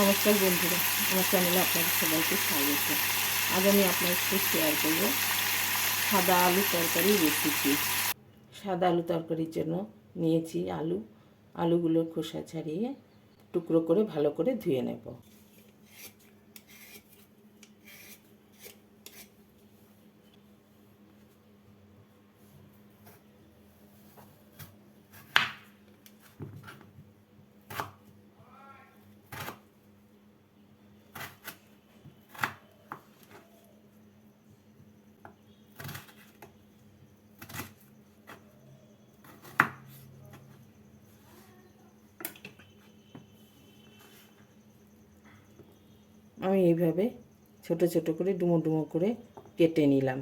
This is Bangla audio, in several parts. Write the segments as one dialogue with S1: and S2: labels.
S1: নমস্কার বন্ধুরা, আমার চ্যানেলে আপনাদের সবাইকে স্বাগত। আজ আমি আপনার সাথে শেয়ার করব সাদা আলু তরকারি রেসিপি সাদা আলু তরকারির জন্য নিয়েছি আলু। আলুগুলো খোসা ছাড়িয়ে টুকরো করে ভালো করে ধুয়ে নেব। আমি এইভাবে ছোট ছোট করে ডুমো ডুমো করে কেটে নিলাম।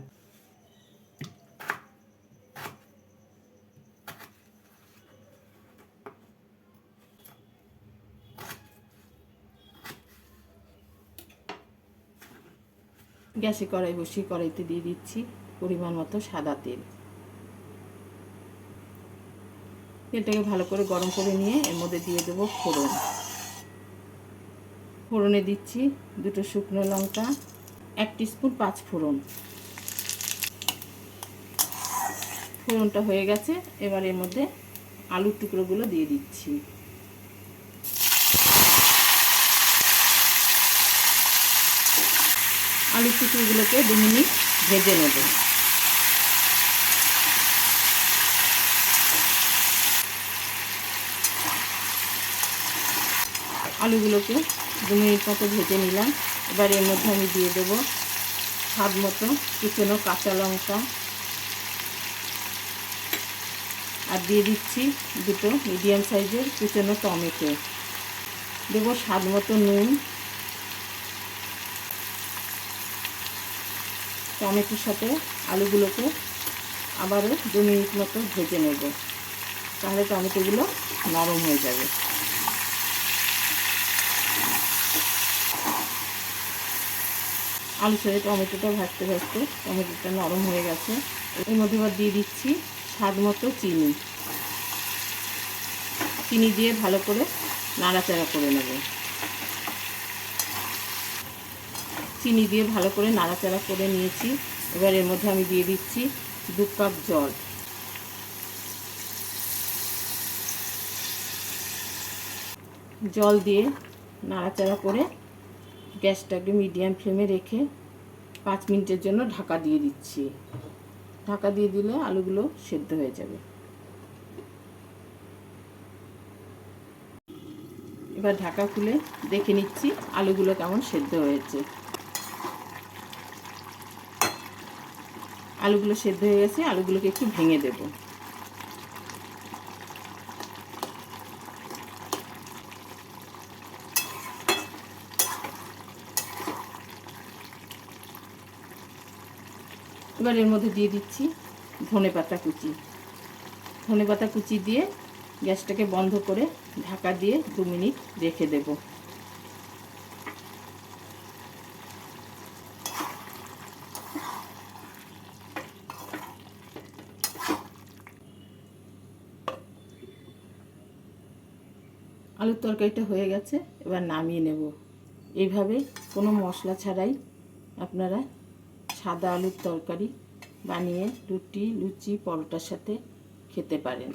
S1: গ্যাসে কড়াই বসিয়ে কড়াইতে দিয়ে দিচ্ছি পরিমাণ মতো সাদা তেল। তেলটাকে ভালো করে গরম করে নিয়ে এর মধ্যে দিয়ে দেবো ফোড়ন। ফোড়নে দিচ্ছি দুটো শুকনো লঙ্কা, এক স্পুন পাঁচ ফোড়ন। ফোড়নটা হয়ে গেছে, এবার এর মধ্যে আলুর টুকরোগুলো দিয়ে দিচ্ছি। আলুর টুকরোগুলোকে দু মিনিট ভেজে নেব। আলুগুলোকে দু মিনিট মতো ভেজে নিলাম। এবার এর মধ্যে আমি দিয়ে দেবো স্বাদ মতো কুচনো কাঁচা লঙ্কা। আর দিয়ে দিচ্ছি দুটো মিডিয়াম সাইজের কুচনো টমেটো। দেবো স্বাদ মতো নুন। টমেটোর সাথে আলুগুলোকে আবারও দু মিনিট মতো ভেজে নেব। তাহলে টমেটোগুলো নরম হয়ে যাবে। আলুর সাথে টমেটোটা ভাজতে ভাজতে টমেটোটা নরম হয়ে গেছে। এর মধ্যে এবার দিয়ে দিচ্ছি স্বাদ মতো চিনি। চিনি দিয়ে ভালো করে নাড়াচাড়া করে নেব। চিনি দিয়ে ভালো করে নাড়াচাড়া করে নিয়েছি। এবার এর মধ্যে আমি দিয়ে দিচ্ছি দু কাপ জল। জল দিয়ে নাড়াচাড়া করে গ্যাসটাকে মিডিয়াম ফ্লেমে রেখে পাঁচ মিনিটের জন্য ঢাকা দিয়ে দিচ্ছি। ঢাকা দিয়ে দিলে আলুগুলো সেদ্ধ হয়ে যাবে। এবার ঢাকা খুলে দেখে নিচ্ছি আলুগুলো কেমন সেদ্ধ হয়েছে। আলুগুলো সেদ্ধ হয়ে গেছে, আলুগুলোকে একটু ভেঙে দেবো। এবার এর মধ্যে দিয়ে দিচ্ছি ধনে পাতা কুচি। ধনে পাতা কুচি দিয়ে গ্যাসটাকে বন্ধ করে ঢাকা দিয়ে দু মিনিট রেখে দেব। আলুর তরকারিটা হয়ে গেছে, এবার নামিয়ে নেব। এইভাবে কোনো মশলা ছাড়াই আপনারা সাদা আলুর তরকারি বানিয়ে রুটি লুচি পরোটার সাথে খেতে পারেন।